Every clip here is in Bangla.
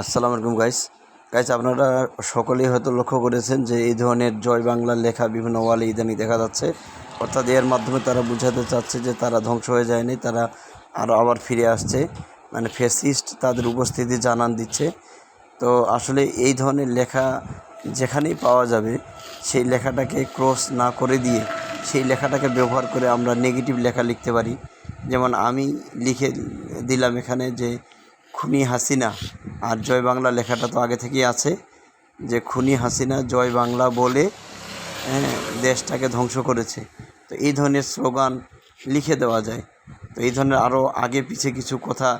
আসসালামু আলাইকুম গাইস গাইস আপনারা সকলেই হয়তো লক্ষ্য করেছেন যে এই ধরনের জয় বাংলার লেখা বিভিন্ন ওয়ালে ইদানি দেখা যাচ্ছে। অর্থাৎ এর মাধ্যমে তারা বোঝাতে চাচ্ছে যে তারা ধ্বংস হয়ে যায়নি, তারা আরও আবার ফিরে আসছে। মানে ফেসিস্ট তাদের উপস্থিতি জানান দিচ্ছে। তো আসলে এই ধরনের লেখা যেখানেই পাওয়া যাবে, সেই লেখাটাকে ক্রস না করে দিয়ে সেই লেখাটাকে ব্যবহার করে আমরা নেগেটিভ লেখা লিখতে পারি। যেমন আমি লিখে দিলাম এখানে যে খুনি হাসিনা আর জয় বাংলা লেখাটা তো আগে থেকেই আছে, যে খুনি হাসিনা জয় বাংলা বলে হ্যাঁ দেশটাকে ধ্বংস করেছে। তো এই ধরনের স্লোগান লিখে দেওয়া যায়। তো এই ধরনের আরও আগে পিছে কিছু কথা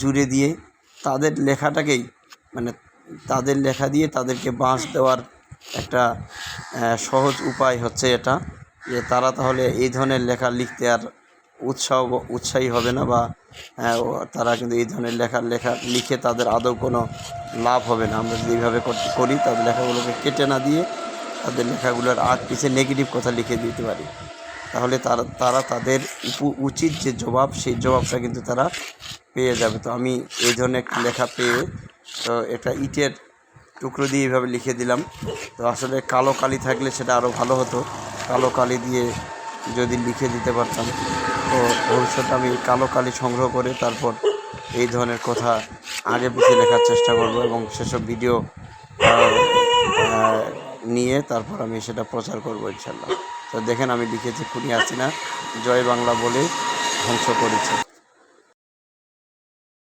জুড়ে দিয়ে তাদের লেখাটাকেই মানে তাদের লেখা দিয়ে তাদেরকে বাঁশ দেওয়ার একটা সহজ উপায় হচ্ছে এটা, যে তারা তাহলে এই ধরনের লেখা লিখতে আর উৎসাহ উৎসাহী হবে না বা ও- তারা কিন্তু এই ধরনের লেখা লেখা লিখে তাদের আদৌ কোনো লাভ হবে না। আমরা যদি এইভাবে করি তাদের লেখাগুলোকে কেটে না দিয়ে তাদের লেখাগুলোর আর পিছে নেগেটিভ কথা লিখে দিতে পারি। তাহলে তারা তারা তাদের উচিত যে জবাব, সেই জবাবটা কিন্তু তারা পেয়ে যাবে। তো আমি এই ধরনের একটা লেখা পেয়ে, তো এটা ইটের টুকরো দিয়ে এইভাবে লিখে দিলাম। তো আসলে কালো কালি থাকলে সেটা আরও ভালো হতো। কালো কালি দিয়ে যদি লিখে দিতে পারতাম। তো ভবিষ্যতে আমি কালো কালি সংগ্রহ করে তারপর এই ধরনের কথা আগে পিছিয়ে লেখার চেষ্টা করব এবং সেসব ভিডিও নিয়ে তারপর আমি সেটা প্রচার করব ইনশাল্লাহ তো দেখেন আমি লিখেছি, খুনি আসি না, জয় বাংলা বলে ধ্বংস করেছে।